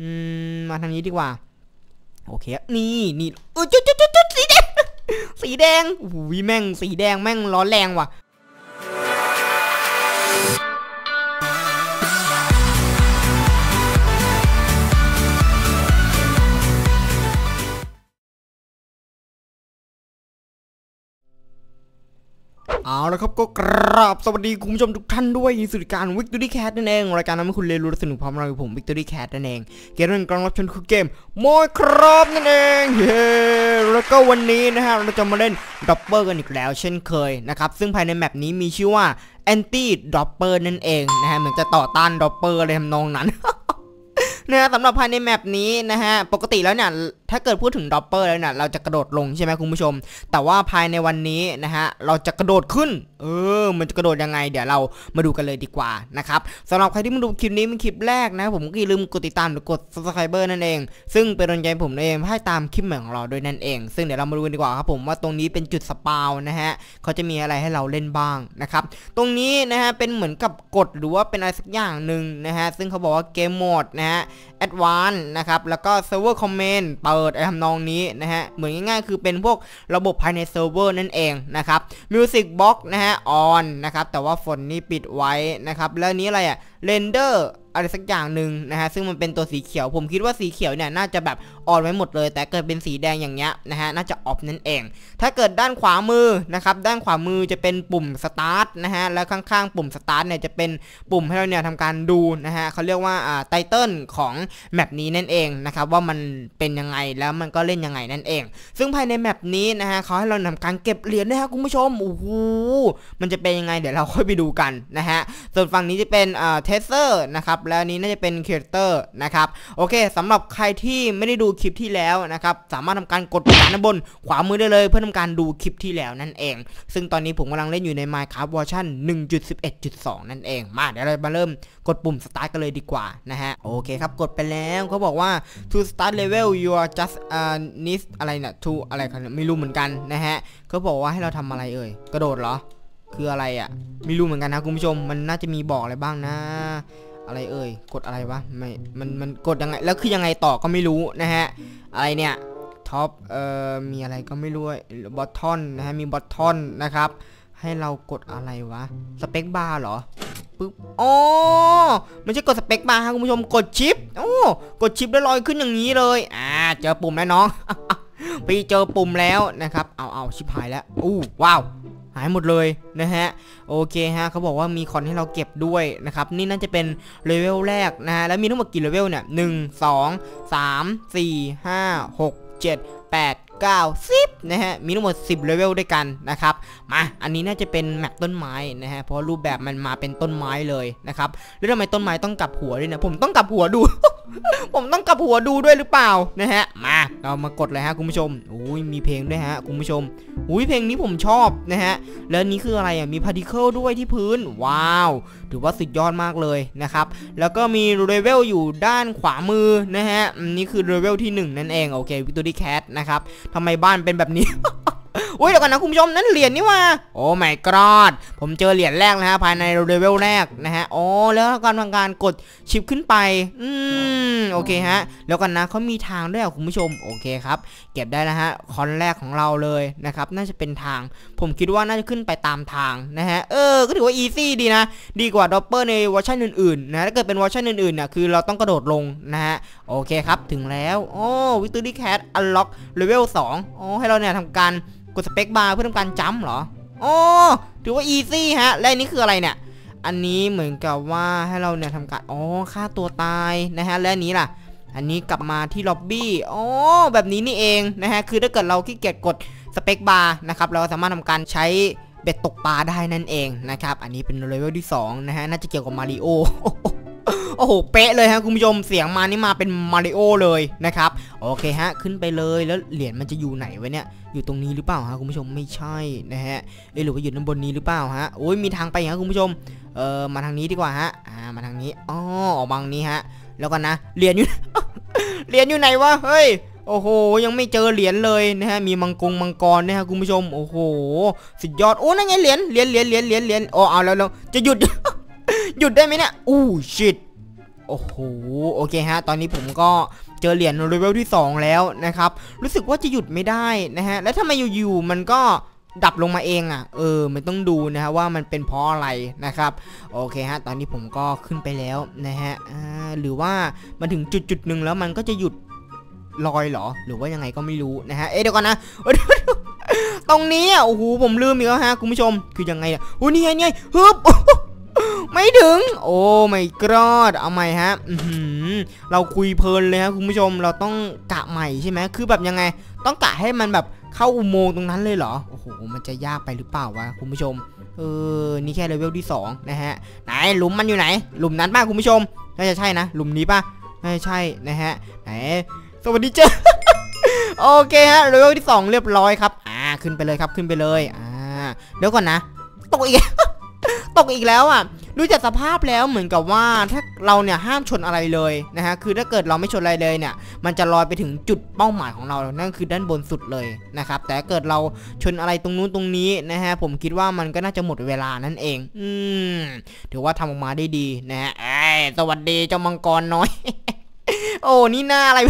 อืมมาทางนี้ดีกว่า โอเค นี่นี่โอ้จุดจุดจุดจุดสีแดง สีแดงโอ้ยแม่งสีแดงแม่งร้อนแรงว่ะ เอาละครับก็กราบสวัสดีคุณผู้ชมทุกท่านด้วยสุดการ Victory Cat นั่นเองรายการทำให้คุณเรียนรู้และสนุกพร้อมเราผม Victory Cat นั่นเองเกมนั้นกลังรับชมคือเกมมอยครับนั่นเองเย้แล้วก็วันนี้นะฮะเราจะมาเล่นดอปเปอร์กันอีกแล้ว เช่นเคยนะครับซึ่งภายในแมปนี้มีชื่อว่า Anti Dopper นั่นเองนะฮะเหมือนจะต่อต้านดอปเปอร์อะไรทำนองนั้นนะสำหรับภายในแมปนี้นะฮะปกติแล้วเนี่ย ถ้าเกิดพูดถึงดอปเปอร์แล้วเนี่ยเราจะกระโดดลงใช่ไหมคุณผู้ชม แต่ว่าภายในวันนี้นะฮะเราจะกระโดดขึ้น เออ มันจะกระโดดยังไง เดี๋ยวเรามาดูกันเลยดีกว่านะครับสำหรับใครที่มาดูคลิปนี้เป็นคลิปแรกนะ ผมก็อย่าลืมกดติดตามหรือกด subscriber นั่นเอง ซึ่งเป็นกำลังใจผมเองให้ตามคลิปใหม่ของเราด้วยนั่นเอง ซึ่งเดี๋ยวเรามาดูกันดีกว่าครับผมว่าตรงนี้เป็นจุดสปาวนะฮะเขาจะมีอะไรให้เราเล่นบ้างนะครับตรงนี้นะฮะเป็นเหมือนกับกฎหรือว่าเป็นอะไรสักอย่างหนึ่งนะฮะซึ่งเขาบอกว่าเกมโหมดนะฮะ Advanced นะครับแล้วก็ Server Comment เปิดไอ้ทำนองนี้นะฮะ เหมือนง่ายๆ คือเป็นพวกระบบภายในเซิร์ฟเวอร์นั่นเองนะครับ Music Box นะฮะ On นะครับ แต่ว่าฝนนี่ปิดไว้นะครับ แล้วนี้อะไรอะ Render อะไรสักอย่างหนึ่งนะฮะซึ่งมันเป็นตัวสีเขียว ผมคิดว่าสีเขียวเนี่ยน่าจะแบบออนไว้หมดเลย แต่เกิดเป็นสีแดงอย่างเงี้ยนะฮะน่าจะออฟนั่นเอง ถ้าเกิดด้านขวามือนะครับด้านขวามือจะเป็นปุ่ม Start นะฮะแล้วข้างๆ ปุ่ม Start เนี่ยจะเป็นปุ่มให้เราเนี่ยทำการดูนะฮะเขาเรียกว่าอ่าไตเติลของแมปนี้นั่นเองนะครับว่ามันเป็นยังไงแล้วมันก็เล่นยังไงนั่นเอง ซึ่งภายในแมปนี้นะฮะเขาให้เราทำการเก็บเหรียญนะฮะคุณผู้ชมโอ้โหมันจะเป็นยังไงเดี๋ยวเราค่อยไปดูกันนะฮะส่วนฝั่งนี้จะเป็นอ่าเทสเซอร์นะครับ แล้วนี้น่าจะเป็นครีเอเตอร์นะครับ โอเคสำหรับใครที่ไม่ได้ดูคลิปที่แล้วนะครับ สามารถทำการกดปุ่มด้านบน ขวามือได้เลย เพื่อทำการดูคลิปที่แล้วนั่นเอง ซึ่งตอนนี้ผมกำลังเล่นอยู่ใน Minecraft เวอร์ชัน1.11.2 นั่นเอง มาเดี๋ยวเรามาเริ่มกดปุ่ม start กันเลยดีกว่านะฮะ โอเคครับ กดไปแล้วเขาบอกว่า to start level you are just uh need อะไรเนี่ย to อะไรกันไม่รู้เหมือนกันนะฮะเขาบอกว่าให้เราทำอะไรเอ่ย กระโดดเหรอ คืออะไรอะ ไม่รู้เหมือนกันนะคุณผู้ชม มันน่าจะมีบอกอะไรบ้างนะ อะไรเอ่ย กดอะไรวะ ไม่ มัน มันกดยังไง แล้วคือยังไงต่อก็ไม่รู้นะฮะ อะไรเนี่ยท็อป เอ่อ มีอะไรก็ไม่รู้บอททอนนะฮะ มีบอททอนนะครับ ให้เรากดอะไรวะ สเปคบาร์เหรอปึ๊บอ๋อไม่ใช่กดสเปคบาร์ครับคุณผู้ชม กดชิป โอ้ กดชิปแล้วลอยขึ้นอย่างนี้เลย อ่า เจอปุ่มแล้วน้อง พี่เจอปุ่มแล้วนะครับ เอาเอาชิปหายแล้ว อู้ ว้าว หายหมดเลยนะฮะโอเคฮะเขาบอกว่ามีคอนให้เราเก็บด้วยนะครับนี่น่าจะเป็นเลเวลแรกนะฮะแล้วมีทั้งหมดกี่เลเวลเนี่ยหนึ่งสองสามสี่ห้าหกเจ็ดแปดเก้าสิบนะฮะมีทั้งหมด 10เลเวลด้วยกันนะครับมาอันนี้น่าจะเป็นแมปต้นไม้นะฮะเพราะรูปแบบมันมาเป็นต้นไม้เลยนะครับแล้วทำไมต้นไม้ต้องกลับหัวด้วยเนี่ยผมต้องกลับหัวดู ผมต้องกลับหัวดูด้วยหรือเปล่านะฮะ มาเรามากดเลยฮะคุณผู้ชมอุ้ยมีเพลงด้วยฮะคุณผู้ชมอุ้ยเพลงนี้ผมชอบนะฮะ แล้วนี้คืออะไรอะมีพาร์ติเคิลด้วยที่พื้น ว้าว ถือว่าสุดยอดมากเลยนะครับ แล้วก็มีเลเวลอยู่ด้านขวามือนะฮะนี่คือเลเวลที่ 1 นั่นเองโอเควิกตอรี่แคทนะครับทำไมบ้านเป็นแบบนี้อุ้ยเดี๋ยวก่อนนะคุณผู้ชมนั่นเหรียญนี่ว่าโอ้ไม่กรอด ผมเจอเหรียญแรกนะฮะภายในเลเวลแรกนะฮะอ๋อแล้วการทำการกดชิปขึ้นไป อืม โอเคฮะ แล้วกันนะเขามีทางด้วยอะคุณผู้ชม โอเคครับ เก็บได้แล้วฮะ คอนแรกของเราเลยนะครับ น่าจะเป็นทาง ผมคิดว่าน่าจะขึ้นไปตามทางนะฮะ เออ ก็ถือว่าอีซี่ดีนะ ดีกว่าดอปเปอร์ในเวอร์ชันอื่นๆ นะ ถ้าเกิดเป็นเวอร์ชันอื่นๆเนี่ยคือเราต้องกระโดดลงนะฮะ โอเคครับ ถึงแล้ว โอ้วิกตอรี่แคทอัลล็อกเลเวล2อ๋อให้เราเนี่ยทำการกดสเปคบาร์เพื่อทำการจัมป์เหรออ๋อถือว่าอีซี่ฮะ และอันนี้คืออะไรเนี่ย อันนี้เหมือนกับว่าให้เราเนี่ยทำการอ๋อฆ่าตัวตายนะฮะและนี้ล่ะ อันนี้กลับมาที่ล็อบบี้อ๋อแบบนี้นี่เองนะฮะคือถ้าเกิดเราขี้เกียจกดสเปคบาร์นะครับเราสามารถทำการใช้เบ็ดตกปลาได้นั่นเองนะครับอันนี้เป็นเลเวลที่2นะฮะน่าจะเกี่ยวกับมาริโอ โอ้โห เป๊ะเลยฮะคุณผู้ชม เสียงมานี่มาเป็นมาริโอเลยนะครับ โอเคฮะ ขึ้นไปเลย แล้วเหรียญมันจะอยู่ไหนไวะเนี่ย อยู่ตรงนี้หรือเปล่าฮะคุณผู้ชม ไม่ใช่นะฮะเอ้หรือว่าอยู่ด้านบนนี้หรือเปล่าฮะ โอ้ย มีทางไปฮะคุณผู้ชม เออมาทางนี้ดีกว่าฮะ อ่า มาทางนี้ อ๋อออกมางนี้ฮะ แล้วกันนะ เหรียญอยู่ เหรียญอยู่ไหนวะ เฮ้ยโอ้โห ยังไม่เจอเหรียญเลยนะฮะ มีมังกรมังกรนะฮะคุณผู้ชม โอ้โห สุดยอด โอ้นั่นไงเหรียญ เหรียญ เหรียญ เหรียญ เหรียญ เหรียญ โอ้เอาแล้วแล้วจะหยุด หยุดได้ไหมเนี่ยอู้ชิตโอ้โหโอเคฮะ ตอนนี้ผมก็เจอเหรียญเลเวลที่ 2 แล้วนะครับ รู้สึกว่าจะหยุดไม่ได้นะฮะ แล้วทำไมอยู่ๆมันก็ดับลงมาเองอะ เออ มันต้องดูนะฮะว่ามันเป็นเพราะอะไรนะครับ โอเคฮะ ตอนนี้ผมก็ขึ้นไปแล้วนะฮะหรือว่ามันถึงจุดจุดๆหนึ่งแล้วมันก็จะหยุดลอยเหรอ หรือว่ายังไงก็ไม่รู้นะฮะ เอ๊ะเดี๋ยวก่อนนะ ตรงนี้อะ โอ้โห ผมลืมอีกแล้วฮะคุณผู้ชม คือยังไงอะโอ้นี่ไงนี่ไงฮึบ ไม่ถึง โอ้ไม่กรอดเอาใหม่ฮะเราคุยเพลินเลยฮะคุณผู้ชมเราต้องกะใหม่ใช่ไหมคือแบบยังไง ต้องกะให้มันแบบเข้าอุโมงค์ตรงนั้นเลยเหรอ โอ้โห มันจะยากไปหรือเปล่าวะคุณผู้ชม เออ นี่แค่เลเวลที่2นะฮะ ไหนหลุมมันอยู่ไหน หลุมนั้นป่ะคุณผู้ชม น่าจะใช่นะ หลุมนี้ป่ะน่าจะใช่นะฮะ ไหน สวัสดีเจ้าโอเคฮะ เลเวลที่ 2 เรียบร้อยครับ อ่า ขึ้นไปเลยครับ ขึ้นไปเลย อ่า เดี๋ยวก่อนนะ ตกอีก ตกอีกแล้วอะดูจากสภาพแล้วเหมือนกับว่าถ้าเราเนี่ยห้ามชนอะไรเลยนะฮะคือถ้าเกิดเราไม่ชนอะไรเลยเนี่ย มันจะลอยไปถึงจุดเป้าหมายของเรานั่นคือด้านบนสุดเลยนะครับ แต่เกิดเราชนอะไรตรงนู้นตรงนี้นะฮะผมคิดว่ามันก็น่าจะหมดเวลานั่นเอง อืมถือว่าทำออกมาได้ดีนะฮะสวัสดีเจ้ามังกรน้อย โอ้นี่หน้าอะไร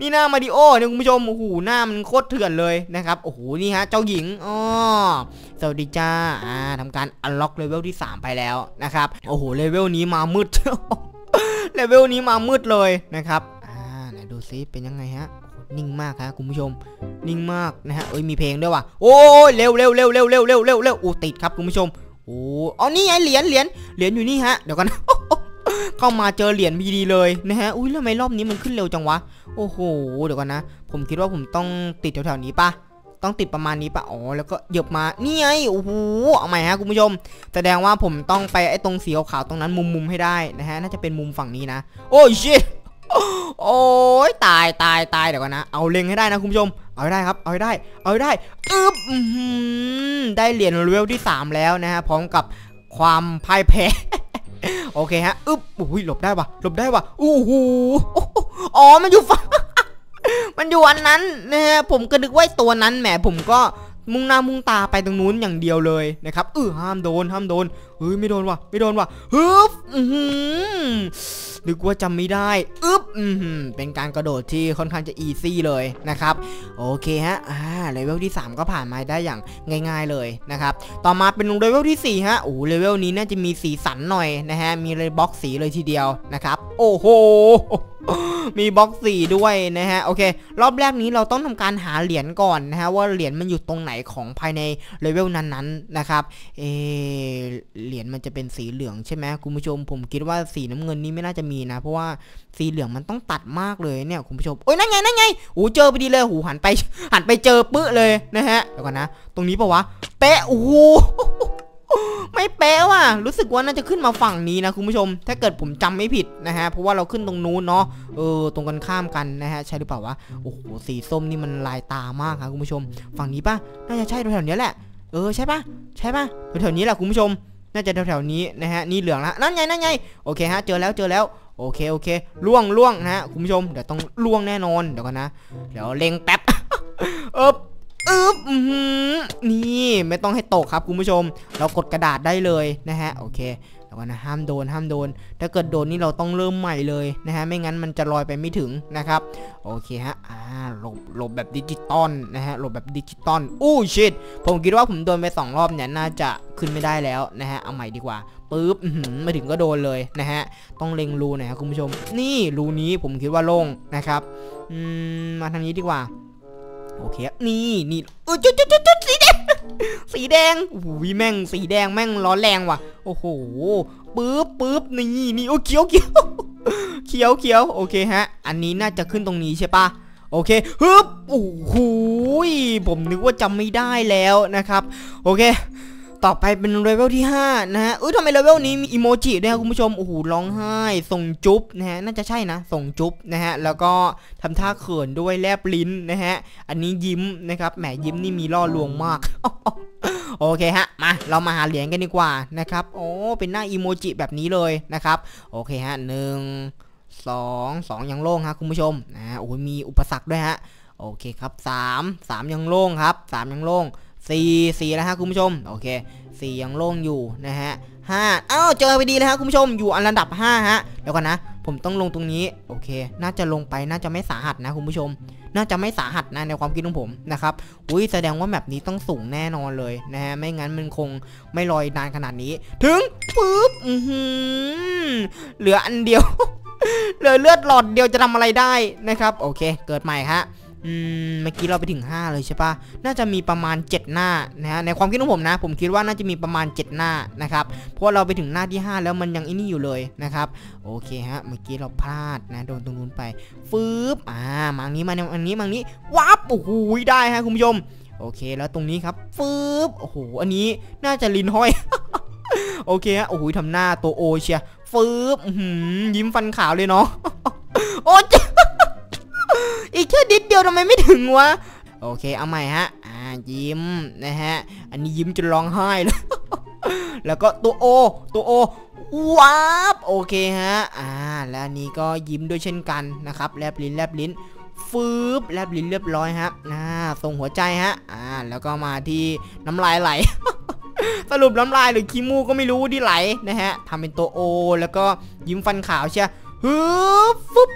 นี่หน้ามาริโอเนี่ยคุณผู้ชมโอ้โหหน้ามันโคตรเถื่อนเลยนะครับโอ้โหนี่ฮะเจ้าหญิงอ๋อ สวัสดีจ้าอ่าทำการอันล็อกเลเวลที่ 3 ไปแล้วนะครับ โอ้โหเลเวลนี้มามืดเลเวลนี้มามืดเลยนะครับอ่าไหนดูซิเป็นยังไงฮะนิ่งมากฮะคุณผู้ชม นิ่งมากนะฮะเอ้ยมีเพลงด้วยว่ะโอ้เร็วเร็วเร็วเร็วเร็วเร็วเร็วเร็วโอ้ติดครับคุณผู้ชมโอ้อ๋อนี่ไงเหรียญเหรียญเหรียญอยู่นี่ฮะเดี๋ยวกันเข้ามาเจอเหรียญพอดีเลยนะฮะ อุ้ยแล้วทำไมรอบนี้มันขึ้นเร็วจังวะ โอ้โห เดี๋ยวก่อนนะ ผมคิดว่าผมต้องติดแถวๆนี้ปะ ต้องติดประมาณนี้ปะอ๋อแล้วก็เหยียบมานี่ไงโอ้โหเอาใหม่ฮะคุณผู้ชม แสดงว่าผมต้องไปไอ้ตรงสีขาวๆตรงนั้นมุมๆให้ได้นะฮะน่าจะเป็นมุมฝั่งนี้นะ โอ้ยชิโอ้ยตายตายตายเดี๋ยวก่อนนะ เอาเล็งให้ได้นะคุณผู้ชม เอาได้ครับ เอาได้ เอาได้อึ๊บได้เหรียญเลเวลที่ 3 แล้วนะฮะพร้อมกับความพ่ายแพ้โอเคฮะอึ๊บอุ้ยหลบได้ปะหลบได้ปะอู้หูอ๋อมันอยู่ฝั่ง มันอยู่อันนั้นนะฮะผมก็นึกว่าตัวนั้นแหมผมก็มุ่งหน้ามุ่งตาไปตรงนู้นอย่างเดียวเลยนะครับเออห้ามโดนห้ามโดนเฮ้ยไม่โดนว่ะไม่โดนว่ะฮึบอือหือนึกว่าจำไม่ได้อึ๊บอือหือเป็นการกระโดดที่ค่อนข้างจะอีซี่เลยนะครับ โอเคฮะอ่าเลเวลที่ 3 ก็ผ่านมาได้อย่างง่าย ๆเลยนะครับ ต่อมาเป็นเลเวลที่4ฮะโอ้เลเวลนี้น่าจะมีสีสันหน่อยนะฮะมีเลยบล็อกสีเลยทีเดียวนะครับ โอ้โหมีบล็อกสีด้วยนะฮะโอเค รอบแรกนี้เราต้องทำการหาเหรียญก่อนนะฮะว่าเหรียญมันอยู่ตรงไหนของภายในเลเวลนั้นๆนะครับเอเหรียญมันจะเป็นสีเหลืองใช่ไหมคุณผู้ชม ผมคิดว่าสีน้ำเงินนี้ไม่น่าจะมีนะ เพราะว่าสีเหลืองมันต้องตัดมากเลยเนี่ยคุณผู้ชมโอ้ยนั่นไงนั่นไงโอ้เจอพอดีเลยโอ้หันไปหันไปเจอปื้อเลยนะฮะเดี๋ยวก่อนนะ ตรงนี้ปะวะเป๊ะโอ้ ไม่เป๊ะว่ะ รู้สึกว่าน่าจะขึ้นมาฝั่งนี้นะคุณผู้ชม ถ้าเกิดผมจำไม่ผิดนะฮะ เพราะว่าเราขึ้นตรงนู้นเนาะ เออ ตรงกันข้ามกันนะฮะ ใช่หรือเปล่าวะ โอ้โห สีส้มนี่มันลายตามากครับคุณผู้ชม ฝั่งนี้ปะน่าจะใช่แถวๆนี้แหละ เออ ใช่ปะใช่ปะแถวๆนี้แหละคุณผู้ชม น่าจะแถวๆนี้นะฮะ นี่เหลืองละนั่นไง นั่นไง โอเคฮะ เจอแล้ว เจอแล้วโอเคโอเคล่วงล่วงนะฮะคุณผู้ชมเดี๋ยวต้องล่วงแน่นอนเดี๋ยวกันนะ เดี๋ยวเล็งแป๊บเอบ อึบนี่ไม่ต้องให้ตกครับคุณผู้ชม เรากดกระดาษได้เลยนะฮะโอเคแล้วก็นะห้ามโดนห้ามโดน ถ้าเกิดโดนนี่เราต้องเริ่มใหม่เลยนะฮะไม่งั้นมันจะลอยไปไม่ถึงนะครับโอเคฮะอ่าหลบหลบแบบดิจิตอลนะฮะหลบแบบดิจิตอลอู้ชิตผมคิดว่าผมโดนไปสองรอบเนี่ยน่าจะขึ้นไม่ได้แล้วนะฮะเอาใหม่ดีกว่าปึ๊บมาถึงก็โดนเลยนะฮะต้องเล็งรูน่อยครับคุณผู้ชม นี่รูนี้ผมคิดว่าโล่งนะครับอืมมาทางนี้ดีกว่า โอเคครับนี่นี่เออจุดจุดจุดจุดสีแดงสีแดงโอ้โหแม่งสีแดงแม่งร้อนแรงว่ะ โอ้โหปึ๊บปึ๊บนี่นี่โอ้เขียวเขียวเขียวเขียวโอเคฮะ อันนี้น่าจะขึ้นตรงนี้ใช่ปะโอเคฮึบโอ้โหผมนึกว่าจำไม่ได้แล้วนะครับ โอเค ต่อไปเป็นเลเวลที่ 5 นะฮะเออทำไมเลเวลนี้มีอีโมจิด้วยครับคุณผู้ชม โอ้โห ร้องไห้ ส่งจุ๊บนะฮะ น่าจะใช่นะ ส่งจุ๊บนะฮะ แล้วก็ทำท่าเขินด้วยแลบลิ้นนะฮะ อันนี้ยิ้มนะครับ แหมยิ้มนี่มีล่อลวงมากโอเคฮะ มา เรามาหาเหรียญกันดีกว่านะครับ โอ้ เป็นหน้าอีโมจิแบบนี้เลยนะครับ โอเคฮะหนึ่งสองสองยังโล่งฮะคุณผู้ชมนะโอ้ยมีอุปสรรคด้วยฮะ โอเคครับสามสามยังโล่งครับสามยังโล่ง สี่สี่แล้วฮะคุณผู้ชมโอเคสี่ยังโล่งอยู่นะฮะห้าอ้าวเจอไปดีเลยฮะคุณผู้ชมอยู่อันดับห้าฮะเดี๋ยวก่อนนะ ผมต้องลงตรงนี้โอเค น่าจะลงไปน่าจะไม่สาหัสนะคุณผู้ชม น่าจะไม่สาหัสนะในความคิดของผมนะครับอุ้ยแสดงว่าแบบนี้ต้องสูงแน่นอนเลยนะฮะไม่งั้นมันคงไม่ลอยนานขนาดนี้ ถึงปุ๊บอือหือเหลืออันเดียวเหลือเลือดหลอดเดียวจะทำอะไรได้นะครับ โอเค เกิดใหม่ฮะ อืมเมื่อกี้เราไปถึง 5 เลยใช่ปะน่าจะมีประมาณ 7 หน้านะฮะในความคิดของผมนะ ผมคิดว่าน่าจะมีประมาณ 7 หน้านะครับเพราะเราไปถึงหน้าที่ 5 แล้วมันยังอ้นี่อยู่เลยนะครับโอเคฮะเมื่อกี้เราพลาดนะโดนตรงนู้นไปฟืบอ่ามาอันนี้มาอันนี้มาอันนี้วับโอ้โหได้ฮะคุณผู้ชมโอเคแล้วตรงนี้ครับฟืบโอ้โหอันนี้น่าจะลินห้อย โอเคฮะโอ้โหทำหน้าตัวโอเชียฟื้อหือยิ้มฟันขาวเลยเนาะโอ้เจ็บ อีกแค่นิดเดียวทำไมไม่ถึงวะ โอเค เอาใหม่ฮะ อ่า ยิ้มนะฮะ อันนี้ยิ้มจนร้องไห้เลยแล้วก็ตัวโอ ตัวโอว้าบโอเคฮะ อ่า แล้วอันนี้ก็ยิ้มด้วยเช่นกันนะครับ แลบลิ้น แลบลิ้นฟืบแลบลิ้นเรียบร้อยฮะอ่าส่งหัวใจฮะ อ่า แล้วก็มาที่น้ำลายไหล สรุปน้ำลายหรือขี้มูกก็ไม่รู้ที่ไหลนะฮะทำเป็นตัวโอ แล้วก็ยิ้มฟันขาวเชียฮึบฟึบ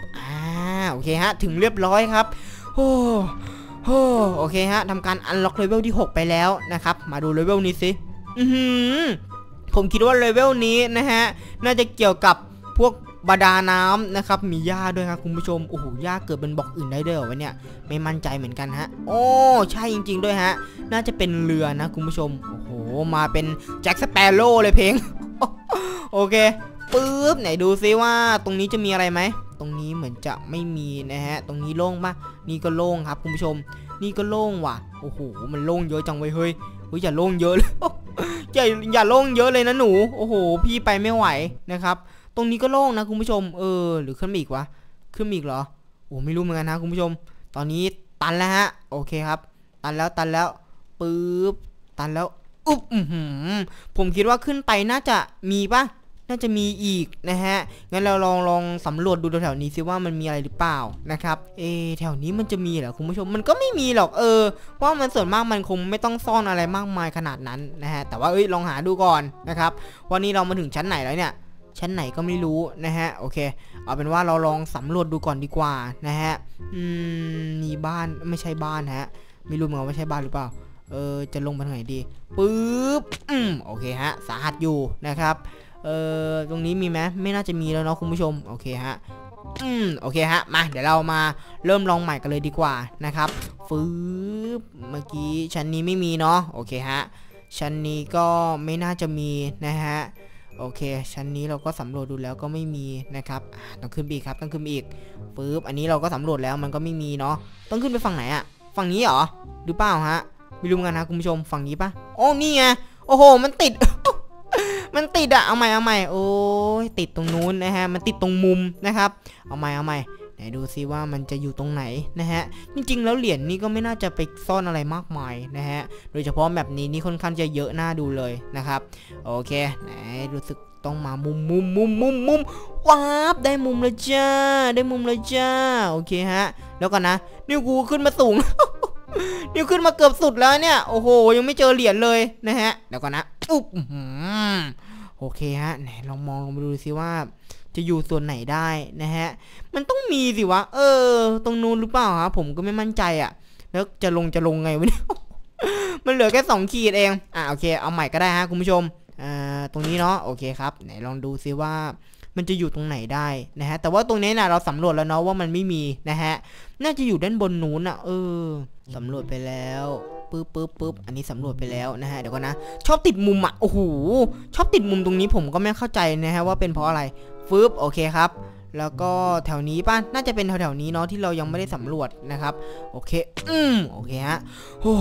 เคฮะ ถึงเรียบร้อยครับ โอ้โหโอเคฮะทำการอันล็อกเลเวลที่ 6 ไปแล้วนะครับ มาดูเลเวลนี้สิอือหือผมคิดว่าเลเวลนี้นะฮะ น่าจะเกี่ยวกับพวกบาดาน้ำนะครับ มีหญ้าด้วยครับคุณผู้ชม โอ้โหหญ้าเกิดเป็นบอกอื่นได้ด้วยเหรอวะเนี่ย ไม่มั่นใจเหมือนกันฮะ โอ้ ใช่จริง ๆ ด้วยฮะ น่าจะเป็นเรือนะคุณผู้ชม โอ้โห มาเป็นแจ็คสเปโร่เลยเพลง โอเค ปึ๊บ ไหนดูซิว่าตรงนี้จะมีอะไรไหม ตรงนี้เหมือนจะไม่มีนะฮะ ตรงนี้โล่งปะนี่ก็โล่งครับคุณผู้ชม นี่ก็โล่งว่ะ โอ้โห มันโล่งเยอะจังเว้ยเฮ้ย เฮ้ยอย่าโล่งเยอะเลย อย่าอย่าโล่งเยอะเลยนะหนู โอ้โห พี่ไปไม่ไหวนะครับ ตรงนี้ก็โล่งนะคุณผู้ชม เออ หรือขึ้นอีกวะ ขึ้นอีกเหรอ โอ้ไม่รู้เหมือนกันนะคุณผู้ชม ตอนนี้ตันแล้วฮะ โอเคครับ ตันแล้วตันแล้วปึ๊บ ตันแล้ว อุ๊บผมคิดว่าขึ้นไปน่าจะมีปะ น่าจะมีอีกนะฮะ งั้นเราลองลองสำรวจดูแถวนี้ซิว่ามันมีอะไรหรือเปล่านะครับ เอแถวนี้มันจะมีเหรอคุณผู้ชม มันก็ไม่มีหรอกเออเพราะมันส่วนมากมันคงไม่ต้องซ่อนอะไรมากมายขนาดนั้นนะฮะ แต่ว่าเอ้ยลองหาดูก่อนนะครับ วันนี้เรามาถึงชั้นไหนแล้วเนี่ย ชั้นไหนก็ไม่รู้นะฮะ โอเค เอาเป็นว่าเราลองสำรวจดูก่อนดีกว่านะฮะ อืม มีบ้านไม่ใช่บ้านฮะ ไม่รู้เหมือนกันว่าใช่บ้านหรือเปล่า เออ จะลงไปทางไหนดี ปึ๊บ อืม โอเคฮะ สาหัสอยู่นะครับ เออตรงนี้มีไหมไม่น่าจะมีแล้วเนาะคุณผู้ชมโอเคฮะอืมโอเคฮะมาเดี๋ยวเรามาเริ่มลองใหม่กันเลยดีกว่านะครับฟืบเมื่อกี้ชั้นนี้ไม่มีเนาะโอเคฮะชั้นนี้ก็ไม่น่าจะมีนะฮะโอเค ชั้นนี้เราก็สำรวจดูแล้วก็ไม่มีนะครับต้องขึ้นอีกครับต้องขึ้นอีกปึ๊บอันนี้เราก็สำรวจแล้วมันก็ไม่มีเนาะต้องขึ้นไปฝั่งไหนอะฝั่งนี้เหรอหรือเปล่าฮะไม่รู้เหมือนกันนะคุณผู้ชมฝั่งนี้ปะโอ้นี่ไงโอ้โห มันติด มันติดอะเอาใหม่เอาใหม่โอ้ยติดตรงนู้นนะฮะ มันติดตรงมุมนะครับ เอาใหม่เอาใหม่ไหนดูซิว่ามันจะอยู่ตรงไหนนะฮะ จริงๆ แล้วเหรียญนี้ก็ไม่น่าจะไปซ่อนอะไรมากมายนะฮะ โดยเฉพาะแบบนี้นี่ค่อนข้างจะเยอะหน้าดูเลยนะครับ โอเคไหนรู้สึกต้องมามุมมุมมุมมุมมุมว้าบได้มุมแล้วจ้า ได้มุมแล้วจ้า โอเคฮะ แล้วกันนะ นิ้วกูขึ้นมาสูง นิ้วขึ้นมาเกือบสุดแล้วเนี่ย โอ้โห ยังไม่เจอเหรียญเลยนะฮะเดี๋ยวก่อนนะ อุ๊บ โอเคฮะไหนลองมองลงมาดูซิว่า จะอยู่ส่วนไหนได้นะฮะ มันต้องมีสิวะ เออ ตรงนู้นหรือเปล่าครับผมก็ไม่มั่นใจอะ่ะ แล้วจะลงจะลงไงวะเนี่ย มันเหลือแค่สองขีดเอง อะโอเค เอาใหม่ก็ได้ฮะคุณผู้ชม อ่า ตรงนี้เนาะ โอเคครับ ไหนลองดูซิว่ามันจะอยู่ตรงไหนได้นะฮะ แต่ว่าตรงนี้นะเราสำรวจแล้วเนาะว่ามันไม่มีนะฮะ น่าจะอยู่ด้านบนนู้นอะ เออสำรวจไปแล้ว ปึ๊บปึ๊บปึ๊บอันนี้สำรวจไปแล้วนะฮะเดี๋ยวก่อนนะ ชอบติดมุมอะโอ้โหชอบติดมุมตรงนี้ผมก็ไม่เข้าใจนะฮะว่าเป็นเพราะอะไรฟึบโอเคครับแล้วก็แถวนี้ป่ะ น่าจะเป็นแถวๆนี้เนาะที่เรายังไม่ได้สำรวจนะครับ โอเค อืม โอเคฮะ โอ้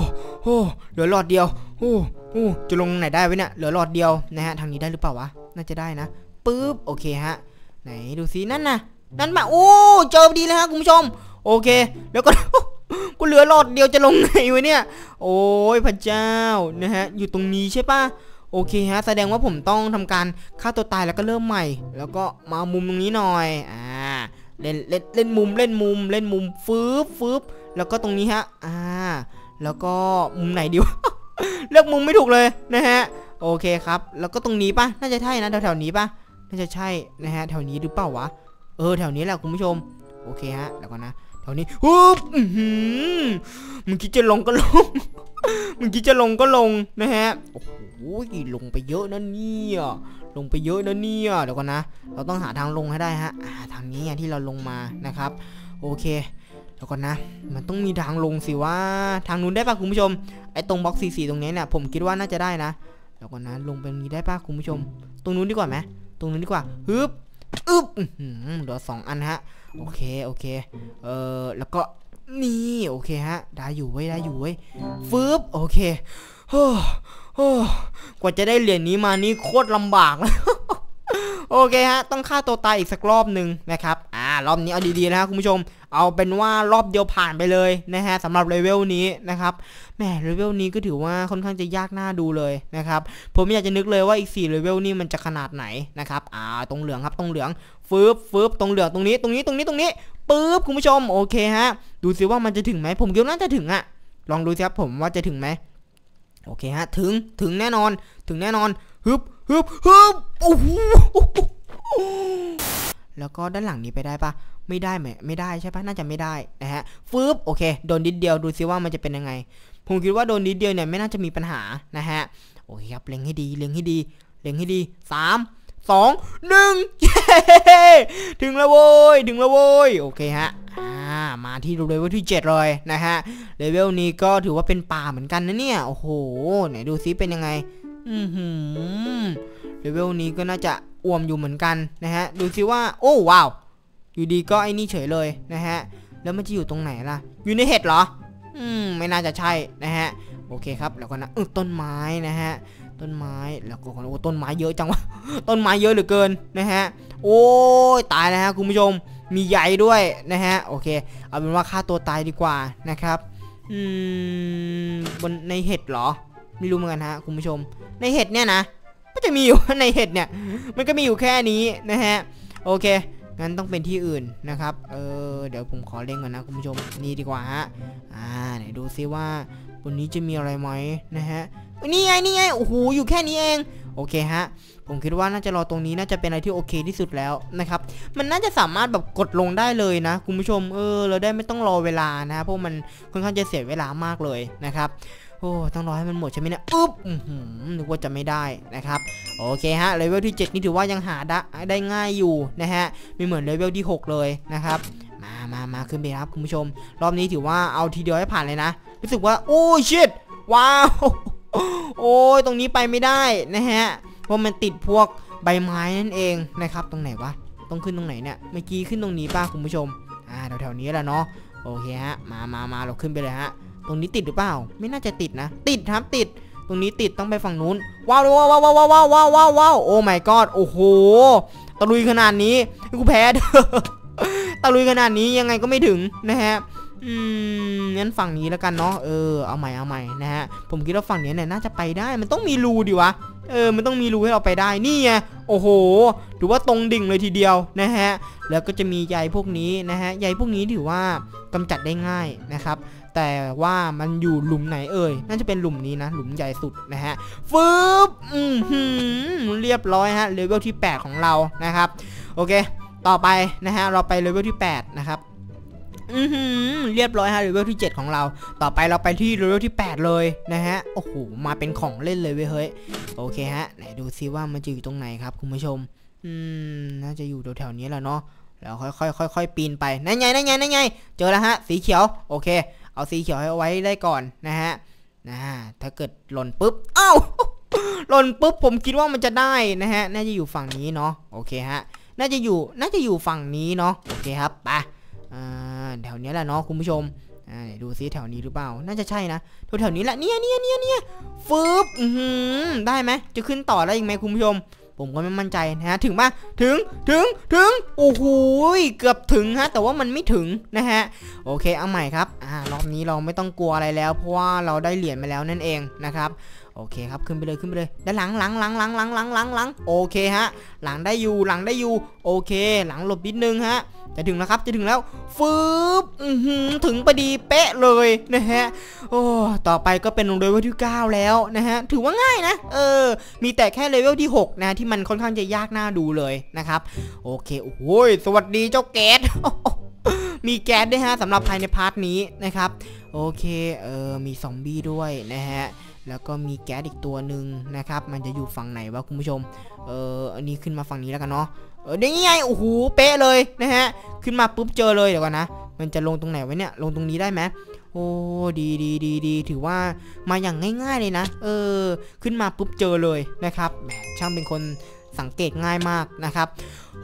โหเหลือหลอดเดียว โอ้โหจะลงไหนได้วะเนี่ย เหลือหลอดเดียวนะฮะ ทางนี้ได้หรือเปล่าวะ น่าจะได้นะ ปึ๊บ โอเคฮะ ไหนดูซินั่นนะนั่นมาโอ้ เจอพอดีเลยฮะคุณผู้ชม โอเค แล้วก็ กูเหลือหลอดเดียวจะลงไหนวะเนี่ย โอ้ยพระเจ้านะฮะ อยู่ตรงนี้ใช่ป่ะโอเคฮะ แสดงว่าผมต้องทำการฆ่าตัวตายแล้วก็เริ่มใหม่ แล้วก็มามุมตรงนี้หน่อย อ่า เล่นเล่นเล่นมุมเล่นมุมเล่นมุมฟืบฟืบแล้วก็ตรงนี้ฮะ อ่า แล้วก็มุมไหนดีวะ เลือกมุมไม่ถูกเลยนะฮะ โอเคครับ แล้วก็ตรงนี้ปะน่าจะใช่นะแถวๆนี้ปะน่าจะใช่นะฮะ แถวนี้หรือเปล่าวะ เออ แถวนี้แหละคุณผู้ชม โอเคฮะ แล้วก็นะ แถวนี้ฮึบอือหือมึงคิดจะลงก็ลง มึงคิดจะลงก็ลงนะฮะ โอ้โหลงไปเยอะนะเนี่ย ลงไปเยอะนะเนี่ย เดี๋ยวก่อนนะ เราต้องหาทางลงให้ได้ฮะาทางนี้ที่เราลงมานะครับ โอเคเดี๋ยวก่อนนะ มันต้องมีทางลงสิว่า ทางนู้นได้ปะคุณผู้ชม ไอ้ตรงบล็อกสีสีตรงนี้เนี่ยผมคิดว่าน่าจะได้นะ เดี๋ยวก่อนนะ ลงไปนี้ได้ปะคุณผู้ชม ตรงนู้นดีกว่าไหมตรงนู้นดีกว่าฮึบอึบอื้อหือเหลือสองอันฮะ โอเคโอเค เออแล้วก็นี่โอเคฮะ ได้อยู่เว้ได้อยู่เว้ฟืบโอเคโอ้โอ้กว่าจะได้เหรียญนี้มานี่โคตรลำบากเลยโอเคฮะ ต้องฆ่าตัวตายอีกสักรอบหนึ่งนะครับ อ่า รอบนี้เอาดีๆนะครับคุณผู้ชม เอาเป็นว่ารอบเดียวผ่านไปเลยนะฮะสำหรับเลเวลนี้นะครับแหมเลเวลนี้ก็ถือว่าค่อนข้างจะยากน่าดูเลยนะครับ ผมอยากจะนึกเลยว่าอีก4เลเวลนี่มันจะขนาดไหนนะครับ อ่า ตรงเหลืองครับ ตรงเหลือง ฟืบฟืบตรงเหลืองตรงนี้ตรงนี้ตรงนี้ตรงนี้ปึ๊บคุณผู้ชมโอเคฮะ ดูซิว่ามันจะถึงไหมผมคิดว่าน่าจะถึงอะลองดูสิครับผมว่าจะถึงไหมโอเคฮะถึงถึงแน่นอนถึงแน่นอนฮึบฮึบฮึบโอ้โหแล้วก็ด้านหลังนี้ไปได้ปะไม่ได้ไหมไม่ได้ใช่ปะน่าจะไม่ได้นะฮะฟืบโอเคโดนนิดเดียวดูซิว่ามันจะเป็นยังไง ผมคิดว่าโดนนิดเดียวเนี่ยไม่น่าจะมีปัญหานะฮะโอเคครับเล็งให้ดีเล็งให้ดีเล็งให้ดีสาม สองหนึ่งเย้ถึงแล้วโว้ย ถึงแล้วโว้ย โอเคฮะมาที่เลเวลที่ 7 เลยนะฮะ เลเวลนี้ก็ถือว่าเป็นป่าเหมือนกันนะเนี่ย โอ้โห ไหนดูซิเป็นยังไง อือหือ เลเวลนี้ก็น่าจะอ่วมอยู่เหมือนกันนะฮะ ดูซิว่า โอ้ว้าว อยู่ดีก็ไอ้นี่เฉยเลยนะฮะ แล้วมันจะอยู่ตรงไหนล่ะ อยู่ในเห็ดเหรอ อืม ไม่น่าจะใช่นะฮะ โอเคครับ แล้วก็นะเออต้นไม้นะฮะ ต้นไม้แล้วก็โอ้ต้นไม้เยอะจังวะต้นไม้เยอะเหลือเกินนะฮะ โอ้ยตายแล้วฮะคุณผู้ชมมีใหญ่ด้วยนะฮะโอเค เอาเป็นว่าฆ่าตัวตายดีกว่านะครับอืมบนในเห็ดเหรอ ไม่รู้เหมือนกันฮะคุณผู้ชม ในเห็ดเนี่ยนะก็จะมีอยู่ในเห็ดเนี่ย มันก็มีอยู่แค่นี้นะฮะโอเคงั้นต้องเป็นที่อื่นนะครับ เออ เดี๋ยวผมขอเล่งก่อนนะคุณผู้ชม นี่ดีกว่าฮะ อ่า ไหนดูซิว่า บนนี้จะมีอะไรไหมนะฮะนี่ไงนี่ไงโอ้โหอยู่แค่นี้เองโอเคฮะผมคิดว่าน่าจะรอตรงนี้น่าจะเป็นอะไรที่โอเคที่สุดแล้วนะครับ มันน่าจะสามารถแบบกดลงได้เลยนะคุณผู้ชมเออเราได้ไม่ต้องรอเวลานะเพราะมันค่อนข้างจะเสียเวลามากเลยนะครับโอ้ต้องรอให้มันหมดใช่ไหมเนี่ยอึ๊บอือหือนึกว่าจะไม่ได้นะครับ โอเคฮะเลเวลที่ 7 นี่ถือว่ายังหาได้ได้ง่ายอยู่นะฮะไม่เหมือนเลเวลที่ 6 เลยนะครับ มามาขึ้นไปครับคุณผู้ชม รอบนี้ถือว่าเอาทีเดียวให้ผ่านเลยนะ รู้สึกว่า โอ้ชิดว้าว โอ้ยตรงนี้ไปไม่ได้นะฮะ เพราะมันติดพวกใบไม้นั่นเองนะครับ ตรงไหนวะ ต้องขึ้นตรงไหนเนี่ย เมื่อกี้ขึ้นตรงนี้ป่ะคุณผู้ชม อ่าแถวๆนี้แหละเนาะ โอเคฮะ มามามาเราขึ้นไปเลยฮะ ตรงนี้ติดหรือเปล่า ไม่น่าจะติดนะ ติดครับติด ตรงนี้ติดต้องไปฝั่งนู้น ว้าวว้าวว้าวว้าวว้าวว้าวว้าวโอ้ my god โอ้โห ตะลุยขนาดนี้ กูแพ้ ตะลุยขนาดนี้ยังไงก็ไม่ถึงนะฮะอืมงั้นฝั่งนี้แล้วกันเนาะเออเอาใหม่เอาใหม่นะฮะผมคิดว่าฝั่งนี้เนี่ยน่าจะไปได้มันต้องมีรูดิวะเออมันต้องมีรูให้เราไปได้นี่ไงโอ้โหถือว่าตรงดิ่งเลยทีเดียวนะฮะแล้วก็จะมีใยพวกนี้นะฮะใยพวกนี้ถือว่ากำจัดได้ง่ายนะครับ แต่ว่ามันอยู่หลุมไหนเอ่ยน่าจะเป็นหลุมนี้นะหลุมใหญ่สุดนะฮะฟึบอืมหืมเรียบร้อยฮะเลเวลที่ 8 ของเรานะครับโอเค ต่อไปนะฮะเราไปเลเวลที่ 8 นะครับอือหือเรียบร้อยฮะเลเวลที่ 7 ของเรา ต่อไปเราไปที่เลเวลที่ 8 เลยนะฮะ โอ้โห มาเป็นของเล่นเลยเว้ยเฮ้ย โอเคฮะ ไหนดูซิว่ามันจะอยู่ตรงไหนครับคุณผู้ชม อืม น่าจะอยู่แถวๆนี้แหละเนาะ แล้วค่อยๆค่อยๆปีนไป นั่นไงนั่นไงนั่นไง เจอแล้วฮะ สีเขียว โอเค เอาสีเขียวให้ไว้ได้ก่อนนะฮะ นะถ้าเกิดหล่นปุ๊บเอ้าหล่นปุ๊บผมคิดว่ามันจะได้นะฮะ น่าจะอยู่ฝั่งนี้เนาะ โอเคฮะ น่าจะอยู่น่าจะอยู่ฝั่งนี้เนาะโอเคครับไปแถวนี้แหละเนาะคุณผู้ชมดูซิแถวนี้หรือเปล่า น่าจะใช่นะแถวแถวนี้แหละเนี่ยเนี่ยเนี่ยเนี่ยฟึบได้ไหมจะขึ้นต่อได้อีกไหมคุณผู้ชม ผมก็ไม่มั่นใจนะฮะ ถึงปะถึงถึงถึงโอ้โหเกือบถึงฮะ แต่ว่ามันไม่ถึงนะฮะ โอเคเอาใหม่ครับอ่ารอบนี้เราไม่ต้องกลัวอะไรแล้ว เพราะว่าเราได้เหรียญมาแล้วนั่นเองนะครับ โอเคครับขึ้นไปเลยขึ้นไปเลยด้านหลังหลังหลังหลังหลังหลังหลังหลังโอเคฮะ หลังได้อยู่หลังได้อยู่ โอเค หลังหลบนิดนึงฮะจะถึงแล้วครับจะถึงแล้วฟืบถึงพอดีเป๊ะเลยนะฮะโอ้ต่อไปก็เป็นเลเวลที่ 9 แล้วนะฮะถือว่าง่ายนะเออ มีแต่แค่เลเวลที่ 6 นะที่มันค่อนข้างจะยากน่าดูเลยนะครับ โอเคโอ้โหสวัสดีเจ้าแก๊สมีแก๊สด้วยฮะสำหรับภายในพาร์ทนี้นะครับ โอเคเออมีซอมบี้ด้วยนะฮะ แล้วก็มีแก๊สอีกตัวหนึ่งนะครับ มันจะอยู่ฝั่งไหนวะคุณผู้ชม เอออันนี้ขึ้นมาฝั่งนี้แล้วกันเนาะ เออนี่ไง โอ้โห เป๊ะเลยนะฮะ ขึ้นมาปุ๊บเจอเลยเดี๋ยวก่อนนะ มันจะลงตรงไหนไว้เนี่ย ลงตรงนี้ได้ไหมโอ้ ดีดีดีดี ถือว่ามาอย่างง่าย ๆ เลยนะ เออ ขึ้นมาปุ๊บเจอเลยนะครับ แหม ช่างเป็นคนสังเกตง่ายมากนะครับ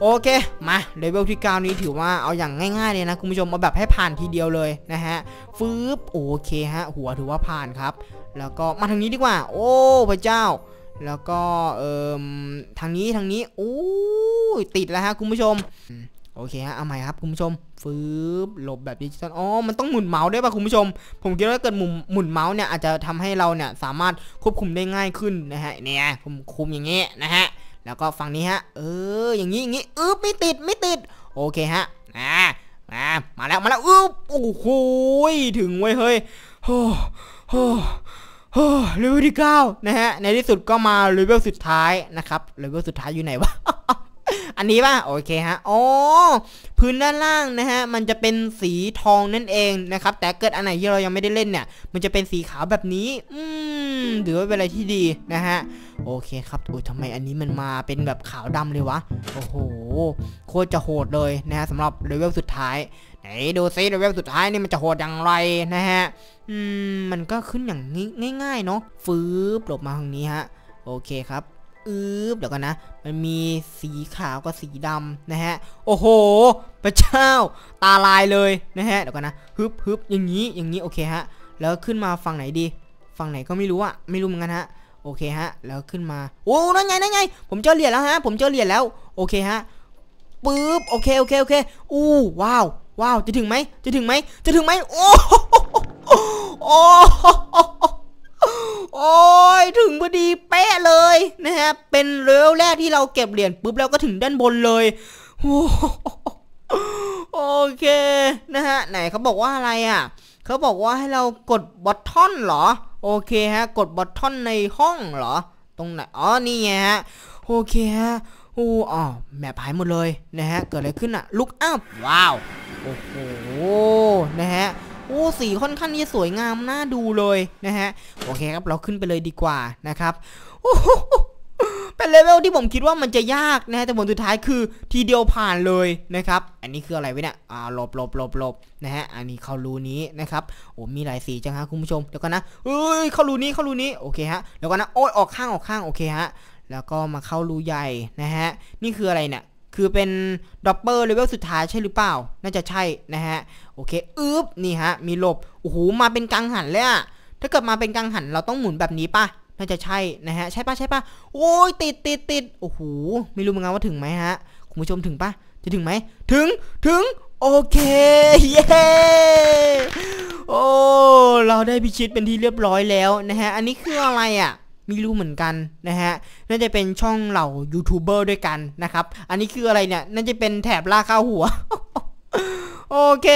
โอเค มาเลเวลที่ 9 นี้ถือว่าเอาอย่างง่ายๆเลยนะคุณผู้ชม เอาแบบให้ผ่านทีเดียวเลยนะฮะ ฟืบโอเคฮะ หัวถือว่าผ่านครับ แล้วก็มาทางนี้ดีกว่า โอ้พระเจ้า แล้วก็เอ่มทางนี้ทางนี้โอ้ยติดแล้วฮะคุณผู้ชมโอเคฮะเอาใหม่ครับคุณผู้ชมฟืบหลบแบบดิจิตอลอ๋อมันต้องหมุนเมาส์ด้วยป่ะคุณผู้ชม ผมคิดว่าถ้าเกิดหมุนหมุนเมาส์เนี่ยอาจจะทำให้เราเนี่ยสามารถควบคุมได้ง่ายขึ้นนะฮะเนี่ยผมคุมอย่างเงี้ยนะฮะแล้วก็ฝั่งนี้ฮะเอออย่างนี้อย่างนี้อึ๊บไม่ติดไม่ติด โอเคฮะอ่ามามาแล้วมาแล้วอึ๊บโอ้โหถึงไว้ยเฮ้ยโอ้ โหโอ้เลเวลที่9นะฮะ ในที่สุดก็มาเลเวลสุดท้ายนะครับ เลเวลสุดท้ายอยู่ไหนวะ อันนี้ป่ะ โอเคฮะ โอ๋อพื้นด้านล่างนะฮะ มันจะเป็นสีทองนั่นเองนะครับ แต่เกิดอันไหนที่เรายังไม่ได้เล่นเนี่ย มันจะเป็นสีขาวแบบนี้ อืมถือว่าเป็นอะไรที่ดีนะฮะ โอเคครับโอ้ยทำไมอันนี้มันมาเป็นแบบขาวดำเลยวะ โอ้โห โคตรจะโหดเลยนะฮะสำหรับเลเวลสุดท้าย ไหนดูซิเลเวลสุดท้ายนี่มันจะโหดอย่างไรนะฮะ อืม มันก็ขึ้นอย่างงี้ง่ายๆเนาะฟืบหลบมาทางนี้ฮะ โอเคครับอืบเดี๋ยวกันนะ มันมีสีขาวกับสีดำนะฮะ โอ้โห พระเจ้า ตาลายเลยนะฮะ เดี๋ยวกันนะ ฮึบฮึบอย่างนี้ อย่างนี้ โอเคฮะ แล้วขึ้นมาฝั่งไหนดี ฝั่งไหนก็ไม่รู้อะไม่รู้เหมือนกันฮะ โอเคฮะ แล้วขึ้นมา โอ้นั่นไง นั่นไง ผมเจอเหรียญแล้วฮะ ผมเจอเหรียญแล้ว โอเคฮะ ปึ๊บ โอเค โอเค โอเค อู้ ว้าว ว้าวจะถึงไหมจะถึงไหมจะถึงไหมโอ้โอ้โอ้ยถึงพอดีเป๊ะเลยนะฮะเป็นเลเวลแรกที่เราเก็บเหรียญปุ๊บแล้วก็ถึงด้านบนเลยโอ้โอเคนะฮะไหนเขาบอกว่าอะไรอะเขาบอกว่าให้เรากดบอททอนเหรอ โอเคฮะ กดบอททอนในห้องเหรอ ตรงไหนอ๋อนี่ไงฮะ โอเคฮะโอ้อ๋อแมปหายหมดเลยนะฮะ เกิดอะไรขึ้นอะลุกอัพว้าว โอ้โห นะฮะ โอ้สีค่อนข้างที่จะสวยงามน่าดูเลยนะฮะ โอเคครับ เราขึ้นไปเลยดีกว่านะครับ โอ้โหเป็นเลเวลที่ผมคิดว่ามันจะยากนะฮะแต่ผลสุดท้ายคือทีเดียวผ่านเลยนะครับ อันนี้คืออะไรวะเนี่ยอ่าหลบหลบหลบหลบนะฮะ อันนี้เข้ารูนี้นะครับ โอ้มีหลายสีจังฮะคุณผู้ชม เดี๋ยวกันนะเอ้ยเข้ารูนี้เข้ารูนี้ โอเคฮะ เดี๋ยวกันนะ โอ้ยออกข้างออกข้าง โอเคฮะ แล้วก็มาเข้ารูใหญ่นะฮะ นี่คืออะไรเนี่ย คือเป็นดอปเปอร์เลเวลสุดท้ายใช่หรือเปล่า น่าจะใช่นะฮะ โอเค อึ๊บ นี่ฮะ มีหลบ โอ้โห มาเป็นกังหันเลยอะถ้าเกิดมาเป็นกังหันเราต้องหมุนแบบนี้ป่ะ น่าจะใช่นะฮะ ใช่ป่ะ ใช่ป่ะ โอ้ย ติดติดติดโอ้โห ไม่รู้เหมือนกันว่าถึงไหมฮะ คุณผู้ชมถึงป่ะ จะถึงไหม ถึง ถึง โอเค เย้โอ้ เราได้พิชิตเป็นที่เรียบร้อยแล้วนะฮะ อันนี้คืออะไรอะ ไม่รู้เหมือนกันนะฮะน่าจะเป็นช่องเหล่ายูทูบเบอร์ด้วยกันนะครับ อันนี้คืออะไรเนี่ย น่าจะเป็นแถบล่าข้าวหัว โอเค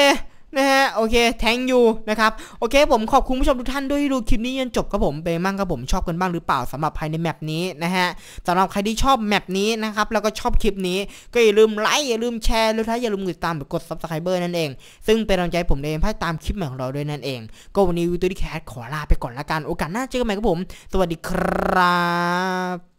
นะฮะโอเคแทงยูนะครับโอเค ผมขอบคุณผู้ชมทุกท่านด้วยที่ดูคลิปนี้จนจบครับผมเป็นมั่งครับผมชอบกันบ้างหรือเปล่าสำหรับภายในแมปนี้นะฮะสำหรับใครที่ชอบแมปนี้นะครับแล้วก็ชอบคลิปนี้ก็อย่าลืมไลค์อย่าลืมแชร์แล้วถ้าอย่าลืมกดติดตามหรือกด subscribe นั่นเอง ซึ่งเป็นกำลังใจผมในภาคตามคลิปใหม่ของเราด้วยนั่นเอง ก็วันนี้วิวตัวที่แคสขอลาไปก่อนละกันโอกาสหน้าเจอกันใหม่ครับผม สวัสดีครับ